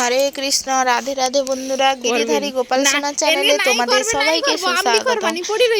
হরে কৃষ্ণ রাধে রাধে বন্ধুরা গিরিধারী গোপাল সোনা চ্যানেলে তোমাদের সবাইকে সুস্বাগত।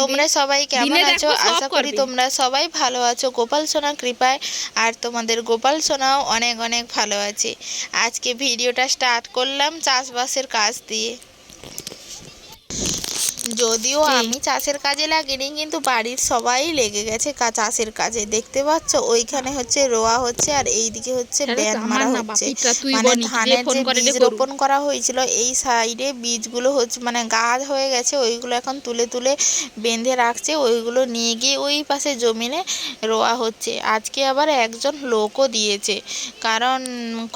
তোমরা সবাই কেমন আছো? আশা করি তোমরা সবাই ভালো আছো। গোপাল সোনা কৃপায় আর তোমাদের গোপাল সোনাও অনেক অনেক ভালো আছে। আজকে ভিডিওটা স্টার্ট করলাম চাষবাসের কাজ দিয়ে। যদিও আমি চাষের কাজে লাগিনি কিন্তু বাড়ির সবাই লেগে গেছে চাষের কাজে। দেখতে পাচ্ছ ওইখানে হচ্ছে রোয়া হচ্ছে আর এইদিকে হচ্ছে ব্যান মারা হচ্ছে। মানে ধানের যে বীজ রোপণ করা হয়েছিল এই সাইডে বীজগুলো হচ্ছে মানে গাছ হয়ে গেছে ওইগুলো এখন তুলে তুলে বেঁধে রাখছে ওইগুলো নিয়ে গিয়ে ওই পাশে জমিনে রোয়া হচ্ছে। আজকে আবার একজন লোকও দিয়েছে কারণ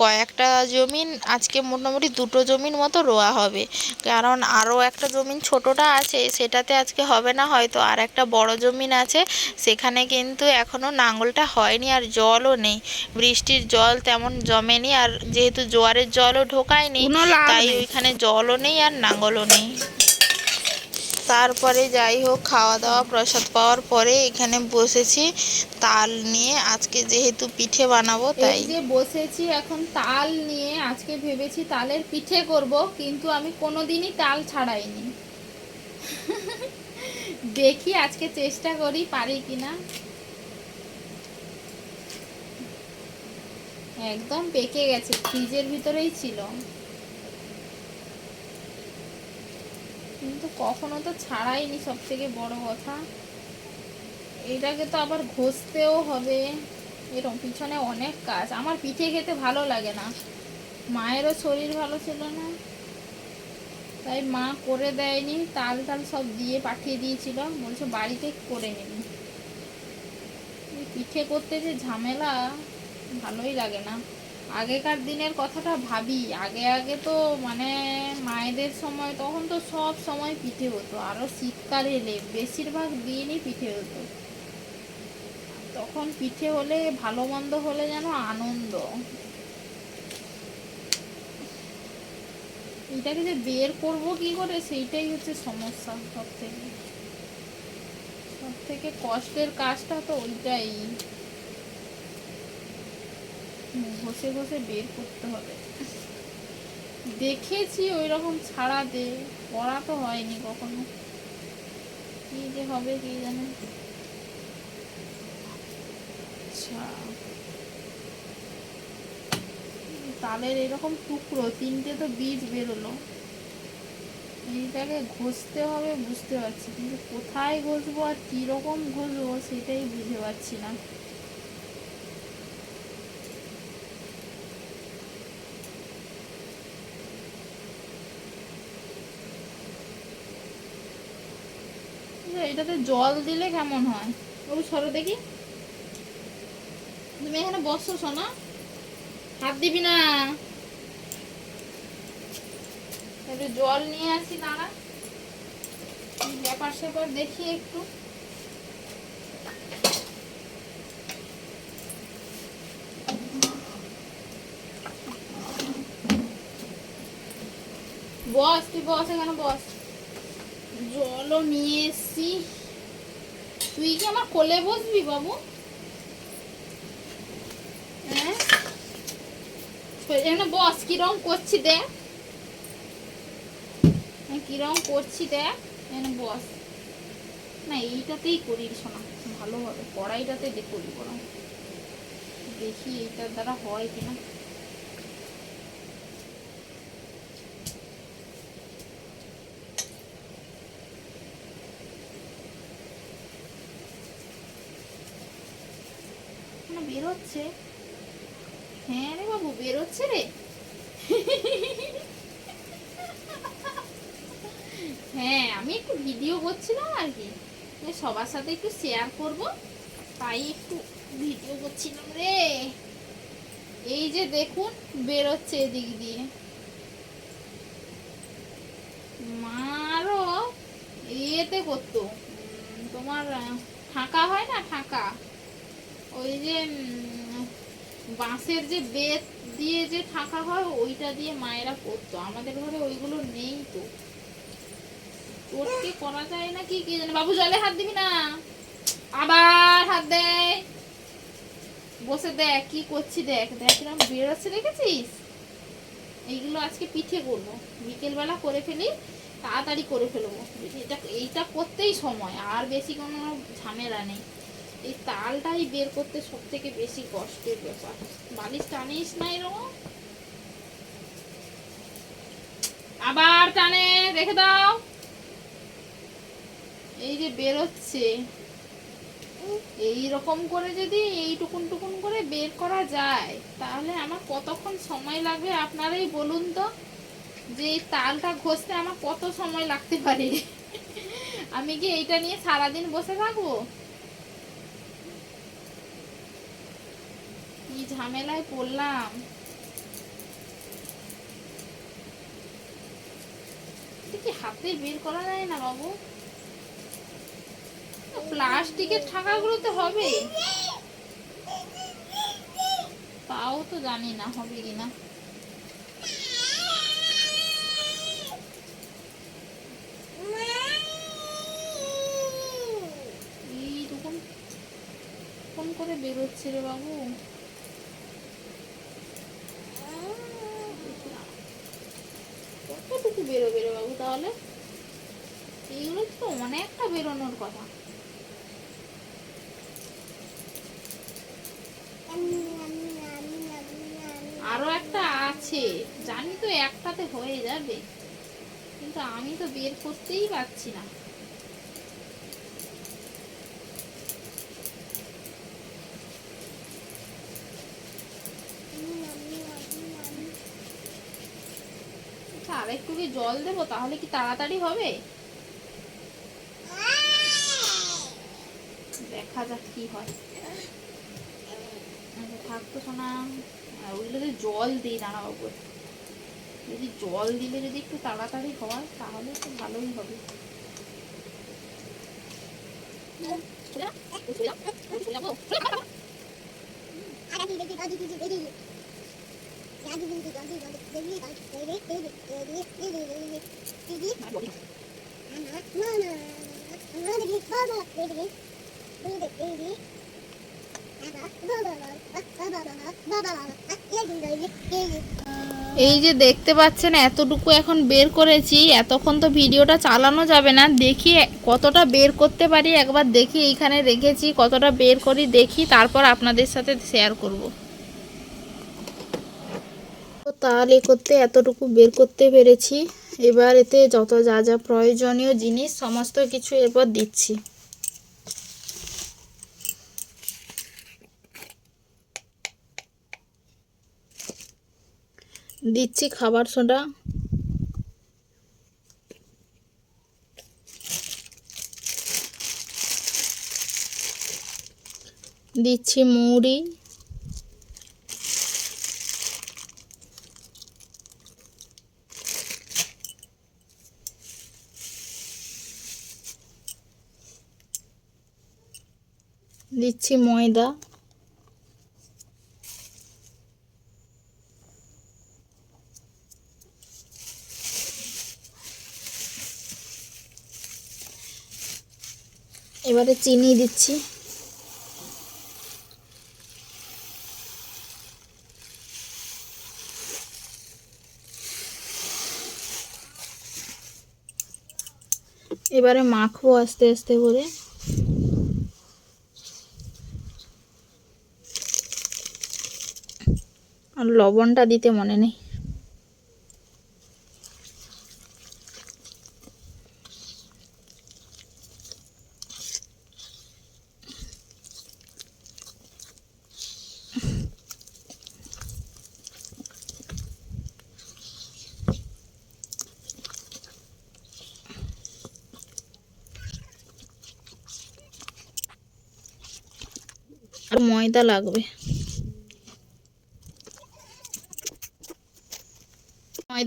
কয়েকটা জমিন আজকে মোটামুটি দুটো জমিন মতো রোয়া হবে। কারণ আরও একটা জমিন ছোটোটা আছে সেটাতে আজকে হবে না হয়তো আর একটা বড় জমিন আছে সেখানে কিন্তু এখনও নাঙ্গলটা হয়নি আর জলও নেই। বৃষ্টির জল তেমন জমেনি আর যেহেতু জোয়ারের জলও ঢোকায়নি তাই ওইখানে জলও নেই আর নাঙ্গলও নেই। তারপরে যাই হোক খাওয়া দাওয়া প্রসাদ পাওয়ার পরে এখানে বসেছি তাল নিয়ে। আজকে যেহেতু পিঠে বানাবো তাই। যে বসেছি এখন তাল নিয়ে আজকে ভেবেছি তালের পিঠে করব কিন্তু আমি কোনোদিনই তাল ছাড়াইনি। দেখি আজকে চেষ্টা করি, পারি কিনা। একদম পেকে গেছে, ফ্রিজের ভিতরেই ছিল। কিন্তু কখনো তো ছাড়াইনি সব থেকে বড় কথা। এটাকে তো আবার ঘষতেও হবে। এরকম পিছনে অনেক কাজ। আমার পিঠে খেতে ভালো লাগে না। মায়েরও শরীর ভালো ছিল না। তাই মা করে দেয়নি, তাল টাল সব দিয়ে পাঠিয়ে দিয়েছিল। বলছে বাড়িতে করে নিবি। পিঠে করতে যে ঝামেলা, ভালোই লাগে না। আগেকার দিনের কথাটা ভাবি। আগে আগে তো মানে মায়েদের সময়, তখন তো সব সময় পিঠে হতো। আরও শীতকাল এলে বেশিরভাগ দিনই পিঠে হতো। তখন পিঠে হলে ভালো মন্দ হলে যেন আনন্দ। এটাকে যে বের করব কি করে, সেইটাই হচ্ছে সমস্যা সব থেকে সব থেকে কষ্টের কাজটা তো ওইটাই। ঘষে ঘষে বের করতে হবে। দেখেছি ওই রকম ছাড়া দে করা তো হয়নি কখনো। কি যে হবে কি জানে। আচ্ছা। তালের এরকম টুকরো তিনটে তো বীজ বেরোলো। এইটাকে ঘষতে হবে বুঝতে পারছি কিন্তু কোথায় ঘষবো আর কীরকম ঘষবো সেটাই বুঝতে পারছি না। আচ্ছা, এটাতে জল দিলে কেমন হয়? ওই সরো দেখি। তুমি এখানে বসো শোনা হাত দিবি না? একটু জল নিয়ে আসি, দাঁড়া। ব্যাপার স্যাপার দেখি একটু। বস, তুই বস এখানে, বস। জলও নিয়ে এসছি। তুই কি আমার কোলে বসবি, বাবু হ্যাঁ এখানে বস কিরম করছি দেখ। কিরম করছি দেখ, এখানে বস। না, এইটাতেই করি শোনা ভালো হবে, কড়াইটাতে করি বরং। দেখি এইটার দ্বারা হয় কিনা। বেরোচ্ছে। হ্যাঁ রে বাবু, বেরোচ্ছে রে। হ্যাঁ আমি একটু ভিডিও করছিলাম আর কি। সবার সাথে একটু শেয়ার করব। তাই একটু ভিডিও করছিলাম রে। এই যে দেখুন, বেরোচ্ছে এদিক দিয়ে। মারও ইয়েতে করতো। তোমার ফাঁকা হয় না, ফাঁকা? ওই যে বাঁশের যে বেত দিয়ে যে ঠাকা হয়, ওইটা দিয়ে মায়েরা করতো আমাদের ঘরে ওইগুলো নেই তো। তোরকে করা যায় না কি কি জানে? বাবু, জলে হাত দিবি না। আবার হাত দেয়। বসে দেখ, কি করছি দেখ। দেখ কিরম বেরোচ্ছে, দেখেছিস? এইগুলো আজকে পিঠে করব। বিকেলবেলা করে ফেলি, তাড়াতাড়ি করে ফেলব। এটা, এইটা করতেই সময়। আর বেশি কোনো ঝামেলা নেই। এই তালটাই বের করতে সব থেকে বেশি কষ্টের ব্যাপার। বালিশ টানিস না এরকম আবার টানে, রেখে দাও। এই যে বেরোচ্ছে। এই রকম করে যদি এইটুকুন টুকুন করে বের করা যায়, তাহলে আমার কতক্ষণ সময় লাগবে আপনারাই বলুন তো? যে এই তালটা ঘষতে আমার কত সময় লাগতে পারে? আমি কি এইটা নিয়ে সারাদিন বসে থাকব কি ঝামেলায় পড়লাম। হাতে বের করা যায় না বাবু? প্লাস্টিকের ঠাকাগুলোতে হবে। তাও তো জানি না হবে কিনা। এইরকম কোন করে বেরোচ্ছে রে বাবু। কতটুকু বেরো বাবু, তাহলে? এইগুলো তো অনেকটা বেরোনোর কথা। আরও একটা আছে। জানি তো একটাতে হয়ে যাবে। কিন্তু আমি তো বের করতেই পারছি না। আচ্ছা, আর একটু কি জল দেবো? তাহলে কি তাড়াতাড়ি হবে? দেখা যাক কি হয়। আচ্ছা, থাক তো শোনা ওইগুলোতে জল দিই যদি জল দিলে যদি একটু তাড়াতাড়ি হয় তাহলে তো ভালোই হবে। এই যে দেখতে পাচ্ছেন, এতটুকু এখন বের করেছি, এতক্ষণ তো ভিডিওটা চালানো যাবে না। দেখি কতটা বের করতে পারি, একবার দেখি এইখানে রেখেছি, কতটা বের করি দেখি, তারপর আপনাদের সাথে শেয়ার করব। তো তাহলে করতে এতটুকু বের করতে পেরেছি। এবার এতে যত যা যা প্রয়োজনীয় জিনিস, সমস্ত কিছু এরপর দিচ্ছি। দিচ্ছি খাবার সোডা। দিচ্ছি মুড়ি। দিচ্ছি ময়দা। এবারে চিনি দিচ্ছি। এবারে মাখবো আস্তে আস্তে করে। লবণটা দিতে মনে নেই। আর ময়দা লাগবে।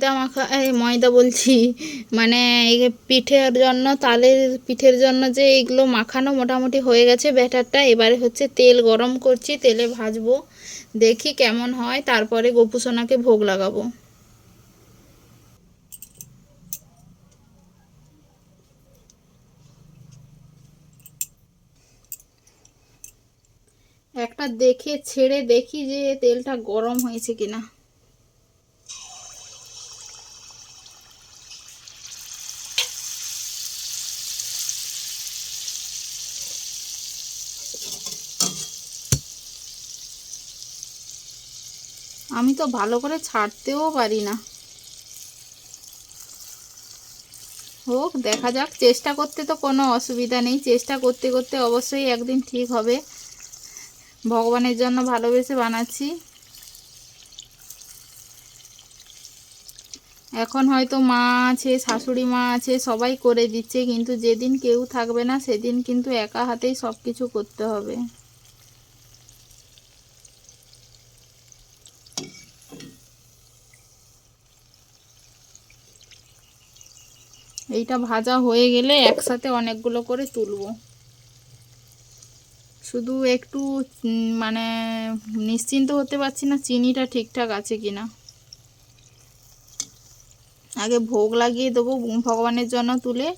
ময়দা মাখা, এই ময়দা বলছি মানে পিঠের জন্য, তালের পিঠের জন্য যে এইগুলো মাখানো মোটামুটি হয়ে গেছে ব্যাটারটা, এবারে হচ্ছে তেল গরম করছি, তেলে ভাজবো, দেখি কেমন হয়, তারপরে গোপুসোনাকে ভোগ লাগাবো। একটা দেখে ছেড়ে দেখি যে তেলটা গরম হয়েছে কিনা। আমি তো ভালো করে ছাড়তেও পারি না। হোক, দেখা যাক। চেষ্টা করতে তো কোনো অসুবিধা নেই। চেষ্টা করতে করতে অবশ্যই একদিন ঠিক হবে। ভগবানের জন্য ভালোবেসে বানাচ্ছি। এখন হয়তো মা আছে, শাশুড়ি মা আছে, সবাই করে দিচ্ছে, কিন্তু যেদিন কেউ থাকবে না, সেদিন কিন্তু একা হাতেই সব কিছু করতে হবে। এইটা ভাজা হয়ে গেলে একসাথে অনেকগুলো করে তুলবো। শুধু একটু মানে নিশ্চিন্ত হতে পারছি না চিনিটা ঠিকঠাক আছে কিনা। আগে ভোগ লাগিয়ে দেবো ভগবানের জন্য তুলে,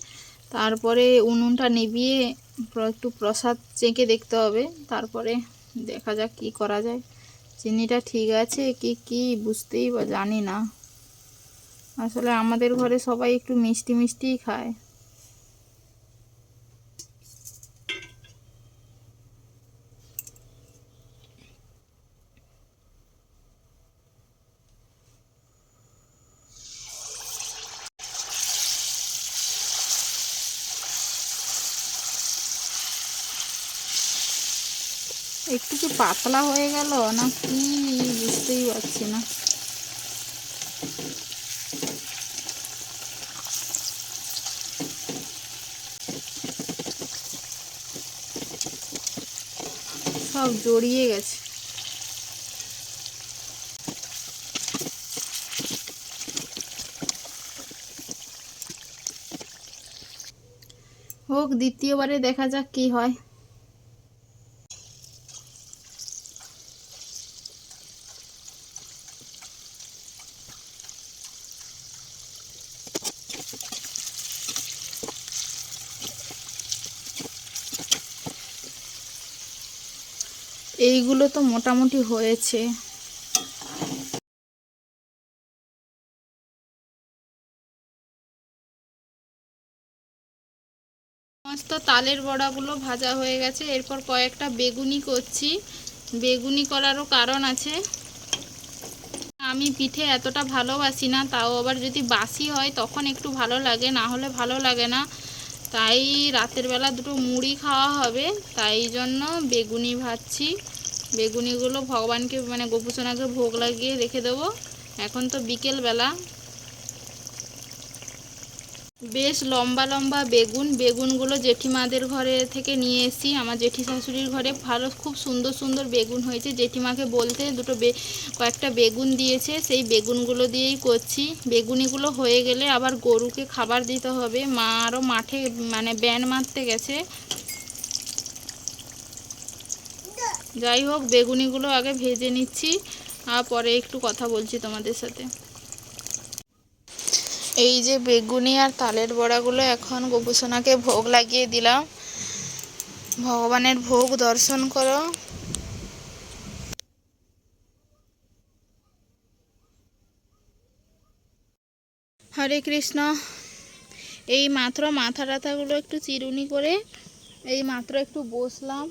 তারপরে উনুনটা প্র- একটু প্রসাদ চেঁকে দেখতে হবে, তারপরে দেখা যাক কি করা যায়। চিনিটা ঠিক আছে কি কি বুঝতেই জানি না। আসলে আমাদের ঘরে সবাই একটু মিষ্টি মিষ্টিই খায়। একটু কি পাতলা হয়ে গেল? না কি? বুঝতেই পারছি না। জড়িয়ে গেছে। হোক দ্বিতীয়বারে দেখা যাক কি হয়। এইগুলো তো মোটামুটি হয়েছে। সমস্ত তালের বড়াগুলো ভাজা হয়ে গেছে। এরপর কয়েকটা বেগুনি করছি। বেগুনি করারও কারণ আছে। আমি পিঠে এতটা ভালোবাসি না, তাও আবার যদি বাসি হয় তখন একটু ভালো লাগে, না হলে ভালো লাগে না। তাই রাতের বেলা দুটো মুড়ি খাওয়া হবে, তাই জন্য বেগুনি ভাজছি। বেগুনিগুলো ভগবানকে মানে গোপুসোনাকে ভোগ লাগিয়ে রেখে দেবো। এখন তো বিকেল বেলা বেশ লম্বা লম্বা বেগুন, বেগুনগুলো জেঠিমাদের ঘরে থেকে নিয়ে এসেছি। আমার জেঠি শাশুড়ির ঘরে ভালো, খুব সুন্দর সুন্দর বেগুন হয়েছে। জেঠিমাকে বলতে দুটো বে, কয়েকটা বেগুন দিয়েছে। সেই বেগুনগুলো দিয়েই করছি। বেগুনিগুলো হয়ে গেলে আবার গরুকে খাবার দিতে হবে। মা আরও মাঠে মানে ব্যান মারতে গেছে। যাই হোক, বেগুনিগুলো আগে ভেজে নিচ্ছি। আর পরে একটু কথা বলছি তোমাদের সাথে। এই যে বেগুনি আর তালের বড়াগুলো এখন গোপুসোনাকে ভোগ লাগিয়ে দিলাম। ভগবানের ভোগ দর্শন করো। হরে কৃষ্ণ। এই মাত্র মাথা টাথাগুলো একটু চিরুনি করে, এই মাত্র একটু বসলাম।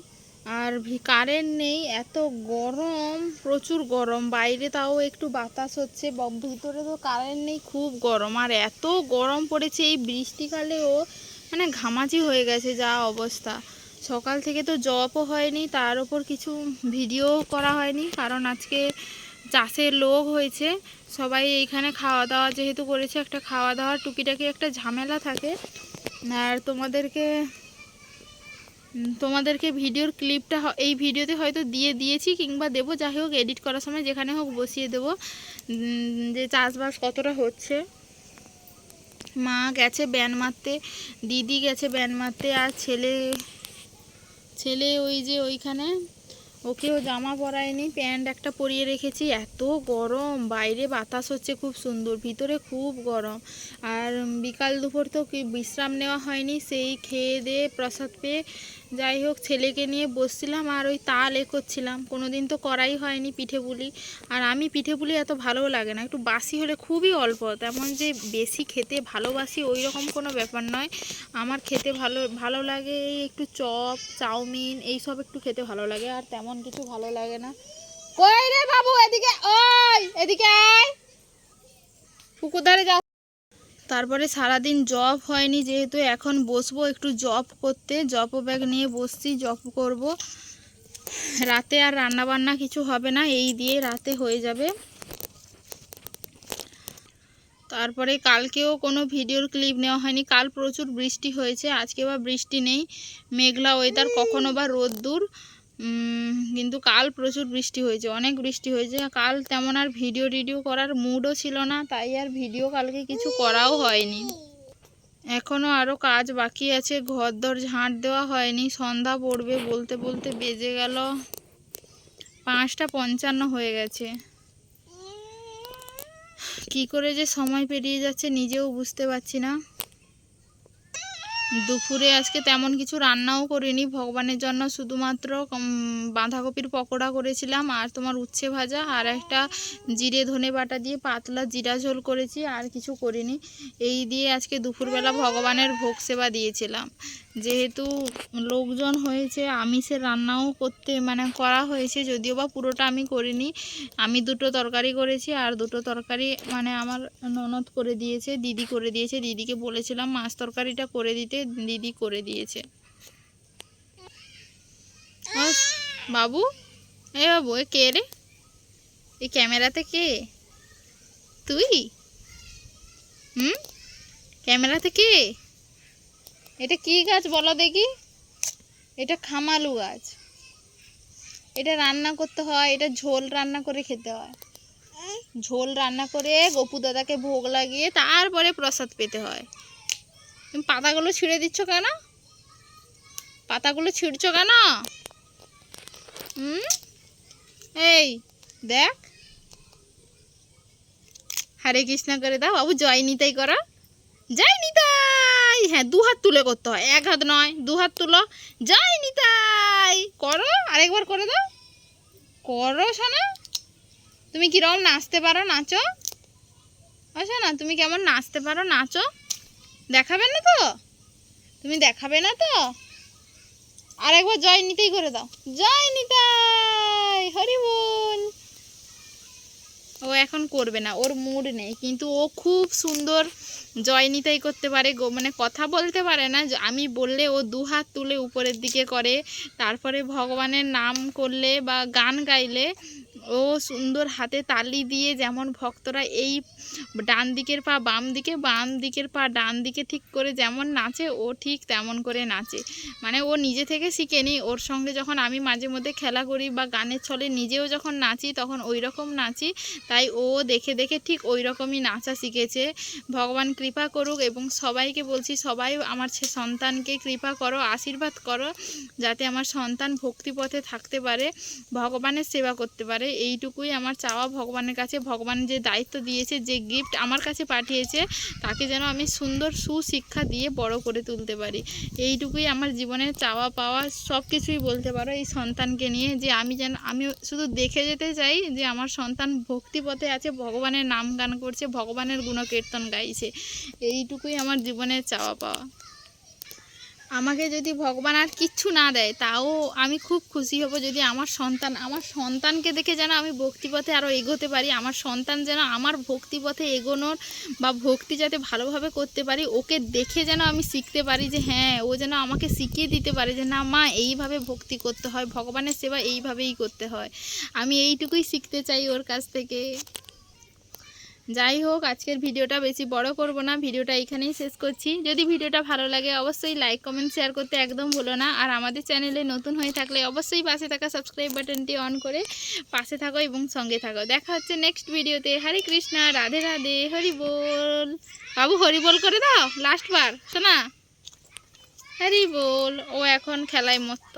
আর কারেন্ট নেই, এত গরম, প্রচুর গরম। বাইরে তাও একটু বাতাস হচ্ছে ভিতরে তো কারেন্ট নেই, খুব গরম। আর এত গরম পড়েছে, এই বৃষ্টিকালেও মানে ঘামাচি হয়ে গেছে যা অবস্থা। সকাল থেকে তো জবও হয়নি, তার উপর কিছু ভিডিও করা হয়নি, কারণ আজকে চাষের লোক হয়েছে। সবাই এইখানে খাওয়া দাওয়া যেহেতু করেছে, একটা খাওয়া দাওয়ার টুকিটাকি একটা ঝামেলা থাকে। আর তোমাদেরকে তোমাদেরকে ভিডিওর ক্লিপটা এই ভিডিওতে হয়তো দিয়ে দিয়েছি কিংবা দেবো, যাই হোক এডিট করার সময় যেখানে হোক বসিয়ে দেবো যে চাষবাস কতটা হচ্ছে। মা গেছে ব্যান মারতে, দিদি গেছে ব্যান মারতে, আর ছেলে ছেলে ওই যে ওইখানে, ওকেও জামা পরায়নি, প্যান্ট একটা পরিয়ে রেখেছি। এত গরম, বাইরে বাতাস হচ্ছে খুব সুন্দর, ভিতরে খুব গরম। আর বিকাল দুপুর তো কি বিশ্রাম নেওয়া হয়নি, সেই খেয়ে দিয়ে প্রসাদ পেয়ে যাই হোক, ছেলেকে নিয়ে বসছিলাম আর ওই তাল এ করছিলাম। কোনো দিন তো করাই হয়নি পিঠে পুলি। আর আমি পিঠে পুলি এত ভালোও লাগে না। একটু বাসি হলে খুবই অল্প। তেমন যে বেশি খেতে ভালোবাসি ওই রকম কোনো ব্যাপার নয়। আমার খেতে ভালো ভালো লাগে এই একটু চপ, চাউমিন এই সব একটু খেতে ভালো লাগে। আর তেমন কিছু ভালো লাগে না। কই রে বাবু, এদিকে ওই এদিকে আয়। পুকুর ধারে যাও। তারপরে সারাদিন জব হয়নি যেহেতু এখন বসবো একটু জব করতে জব ব্যাগ নিয়ে বসছি জব করব। রাতে আর রান্না বান্না কিছু হবে না এই দিয়ে রাতে হয়ে যাবে। তারপরে কালকেও কোনো ভিডিওর ক্লিপ নেওয়া হয়নি কাল প্রচুর বৃষ্টি হয়েছে আজকে বা বৃষ্টি নেই মেঘলা ওয়েদার কখনো বা রোদ্দুর উম, কিন্তু কাল প্রচুর বৃষ্টি হয়েছে, অনেক বৃষ্টি হয়েছে। কাল তেমন আর ভিডিও টিডিও করার মুডও ছিল না, তাই আর ভিডিও কালকে কিছু করাও হয়নি। এখনও আরও কাজ বাকি আছে ঘর দর ঝাঁট দেওয়া হয়নি, সন্ধ্যা পড়বে বলতে বলতে বেজে গেল পাঁচটা পঞ্চান্ন হয়ে গেছে। কি করে যে সময় পেরিয়ে যাচ্ছে নিজেও বুঝতে পারছি না। দুপুরে আজকে তেমন কিছু রান্নাও করিনি, ভগবানের জন্য শুধুমাত্র বাঁধাকপির পকোড়া করেছিলাম আর তোমার উচ্ছে ভাজা আর একটা জিরে ধনে বাটা দিয়ে পাতলা জিরা ঝোল করেছি, আর কিছু করিনি। এই দিয়ে আজকে দুপুরবেলা ভগবানের ভোগ সেবা দিয়েছিলাম। যেহেতু লোকজন হয়েছে আমিষের রান্নাও করতে মানে করা হয়েছে, যদিও বা পুরোটা আমি করিনি। আমি দুটো তরকারি করেছি আর দুটো তরকারি মানে আমার ননদ করে দিয়েছে, দিদি করে দিয়েছে। দিদিকে বলেছিলাম, মাছ তরকারিটা করে দিতে। দিদি করে দিয়েছে। বাবু? এ বাবু, এ কে রে? এই ক্যামেরাতে কে? তুই? হুম? ক্যামেরাতে কে? এটা কি গাছ বলো দেখি? এটা খামালু গাছ। এটা রান্না করতে হয়, এটা ঝোল রান্না করে খেতে হয়। ঝোল রান্না করে গপু দাদাকে ভোগ লাগিয়ে তারপরে প্রসাদ পেতে হয়। তুমি পাতাগুলো ছিঁড়ে দিচ্ছ কেন? পাতাগুলো ছিঁড়ছো কেন? হুম? এই, দেখ। হরে কৃষ্ণ করে দাও, বাবু জয় নিতাই করো। জয় নিতাই হ্যাঁ দু হাত তুলে করতে হয়। এক হাত নয়, দু হাত তুলো। জয় নিতাই করো, আরেকবার করে দাও। করো শোনা তুমি কীরকম নাচতে পারো? নাচো। আচ্ছা না তুমি কেমন নাচতে পারো? নাচো। দেখাবে না তো? তুমি দেখাবে না তো? আরেকবার জয় নিতেই করে দাও। জয় নিতাই হরি বল ও এখন করবে না, ওর মুড নেই, কিন্তু ও খুব সুন্দর জয় নিতাই করতে পারে, গো মানে কথা বলতে পারে না আমি বললে ও দু হাত তুলে উপরের দিকে করে, তারপরে ভগবানের নাম করলে বা গান গাইলে ও সুন্দর হাতে তালি দিয়ে যেমন ভক্তরা এই ডান দিকের পা বাম দিকে, বাম দিকের পা ডান দিকে ঠিক করে যেমন নাচে, ও ঠিক তেমন করে নাচে। মানে ও নিজে থেকে শিখেনি, ওর সঙ্গে যখন আমি মাঝে মধ্যে খেলা করি বা গানের ছলে নিজেও যখন নাচি তখন ওই রকম নাচি, তাই ও দেখে দেখে ঠিক ওই রকমই নাচা শিখেছে। ভগবান কৃপা করুক এবং সবাইকে বলছি, সবাই আমার সন্তানকে কৃপা করো, আশীর্বাদ করো, যাতে আমার সন্তান ভক্তিপথে থাকতে পারে, ভগবানের সেবা করতে পারে। এইটুকুই আমার চাওয়া ভগবানের কাছে। ভগবান যে দায়িত্ব দিয়েছে, যে গিফট আমার কাছে পাঠিয়েছে, তাকে যেন আমি সুন্দর সুশিক্ষা দিয়ে বড় করে তুলতে পারি। এইটুকুই আমার জীবনের চাওয়া পাওয়া সব কিছুই বলতে পারো এই সন্তানকে নিয়ে যে আমি যেন, আমি শুধু দেখে যেতে চাই যে আমার সন্তান ভক্তিপথে আছে, ভগবানের নাম গান করছে, ভগবানের গুণকীর্তন গাইছে। এইটুকুই আমার জীবনের চাওয়া পাওয়া। আমাকে যদি ভগবান আর কিচ্ছু না দেয়, তাও আমি খুব খুশি হব যদি আমার সন্তান, আমার সন্তানকে দেখে যেন আমি ভক্তিপথে আরও এগোতে পারি, আমার সন্তান যেন আমার ভক্তিপথে এগোনোর বা ভক্তি যাতে ভালোভাবে করতে পারি, ওকে দেখে যেন আমি শিখতে পারি যে হ্যাঁ ও যেন আমাকে শিখিয়ে দিতে পারে যে না, মা, এইভাবে ভক্তি করতে হয়, ভগবানের সেবা এইভাবেই করতে হয়। আমি এইটুকুই শিখতে চাই ওর কাছ থেকে। যাই হোক, আজকের ভিডিওটা বেশি বড় করব না। ভিডিওটা এখানেই শেষ করছি। যদি ভিডিওটা ভালো লাগে, অবশ্যই লাইক কমেন্ট শেয়ার করতে একদম ভুলো না। আর আমাদের চ্যানেলে নতুন হয়ে থাকলে অবশ্যই পাশে থাকা সাবস্ক্রাইব বাটনটি অন করে পাশে থাকো এবং সঙ্গে থাকো। দেখা হচ্ছে নেক্সট ভিডিওতে। হরে কৃষ্ণা, রাধে রাধে, হরি বল। বাবু, হরি বল করে দাও লাস্ট বার। শোনা? হরি বল। ও এখন খেলায় মস্ত